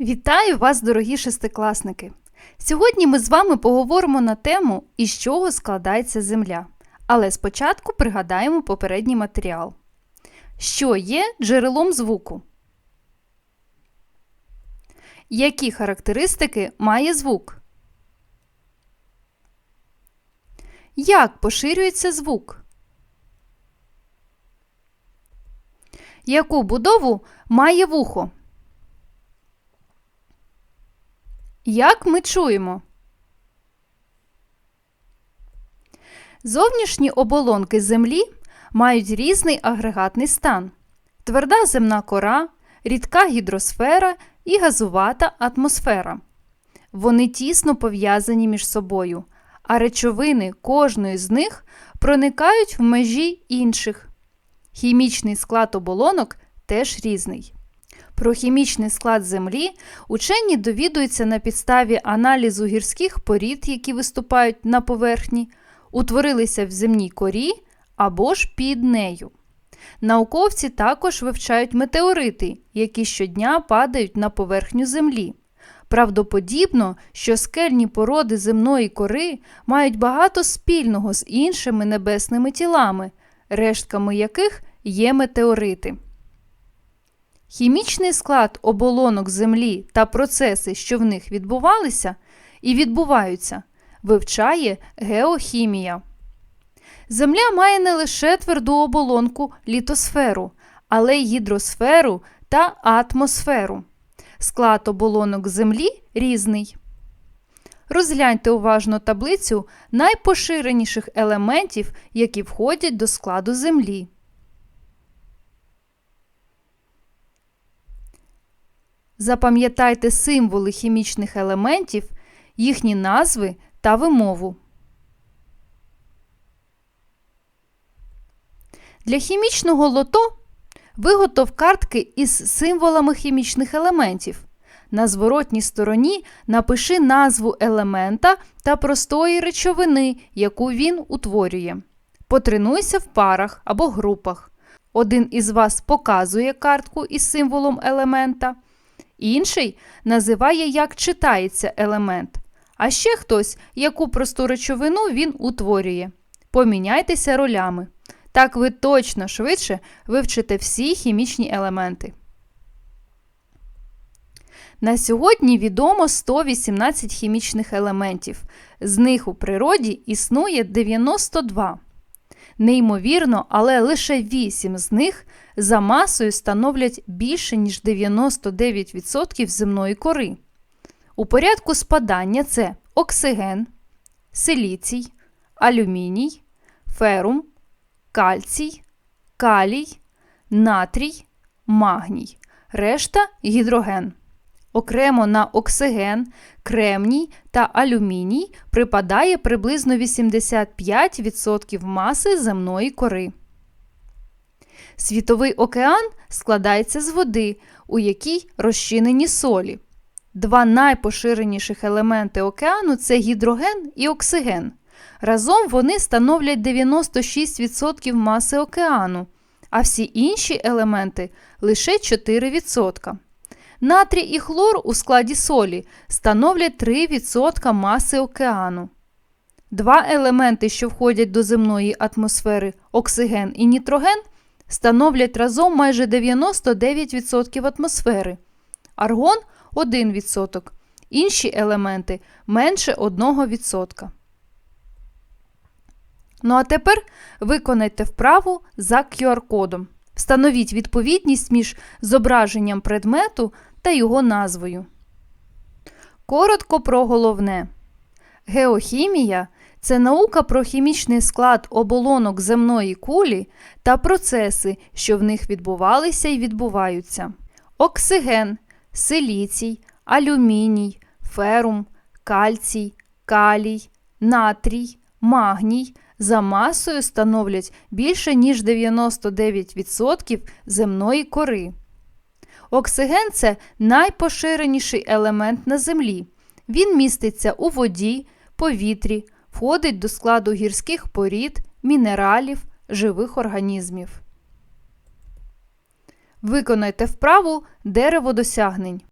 Вітаю вас, дорогі шестикласники! Сьогодні ми з вами поговоримо на тему, із чого складається Земля. Але спочатку пригадаємо попередній матеріал. Що є джерелом звуку? Які характеристики має звук? Як поширюється звук? Яку будову має вухо? Як ми чуємо? Зовнішні оболонки Землі мають різний агрегатний стан: тверда земна кора, рідка гідросфера і газувата атмосфера. Вони тісно пов'язані між собою, а речовини кожної з них проникають в межі інших. Хімічний склад оболонок теж різний. Про хімічний склад Землі учені довідуються на підставі аналізу гірських порід, які виступають на поверхні, утворилися в земній корі або ж під нею. Науковці також вивчають метеорити, які щодня падають на поверхню Землі. Правдоподібно, що скельні породи земної кори мають багато спільного з іншими небесними тілами, рештками яких є метеорити. Хімічний склад оболонок Землі та процеси, що в них відбувалися і відбуваються, вивчає геохімія. Земля має не лише тверду оболонку літосферу, але й гідросферу та атмосферу. Склад оболонок Землі різний. Розгляньте уважно таблицю найпоширеніших елементів, які входять до складу Землі. Запам'ятайте символи хімічних елементів, їхні назви та вимову. Для хімічного лото виготов картки із символами хімічних елементів. На зворотній стороні напиши назву елемента та простої речовини, яку він утворює. Потренуйся в парах або групах. Один із вас показує картку із символом елемента. Інший називає, як читається елемент, а ще хтось, яку просту речовину він утворює. Поміняйтеся ролями. Так ви точно швидше вивчите всі хімічні елементи. На сьогодні відомо 118 хімічних елементів. З них у природі існує 92. Неймовірно, але лише 8 з них за масою становлять більше, ніж 99% земної кори. У порядку спадання це оксиген, силіцій, алюміній, ферум, кальцій, калій, натрій, магній, решта гідроген. Окремо на оксиген, кремній та алюміній припадає приблизно 85% маси земної кори. Світовий океан складається з води, у якій розчинені солі. Два найпоширеніших елементи океану це гідроген і оксиген. Разом вони становлять 96% маси океану, а всі інші елементи лише 4%. Натрій і хлор у складі солі становлять 3% маси океану. Два елементи, що входять до земної атмосфери оксиген і нітроген, становлять разом майже 99% атмосфери, аргон 1%, інші елементи менше 1%. Ну а тепер виконайте вправу за QR-кодом. Встановіть відповідність між зображенням предмету та його назвою. Коротко про головне. Геохімія це наука про хімічний склад оболонок земної кулі та процеси, що в них відбувалися і відбуваються. Оксиген, силіцій, алюміній, ферум, кальцій, калій, натрій, магній за масою становлять більше ніж 99% земної кори. Оксиген це найпоширеніший елемент на Землі. Він міститься у воді, повітрі, входить до складу гірських порід, мінералів, живих організмів. Виконайте вправу дерево досягнень.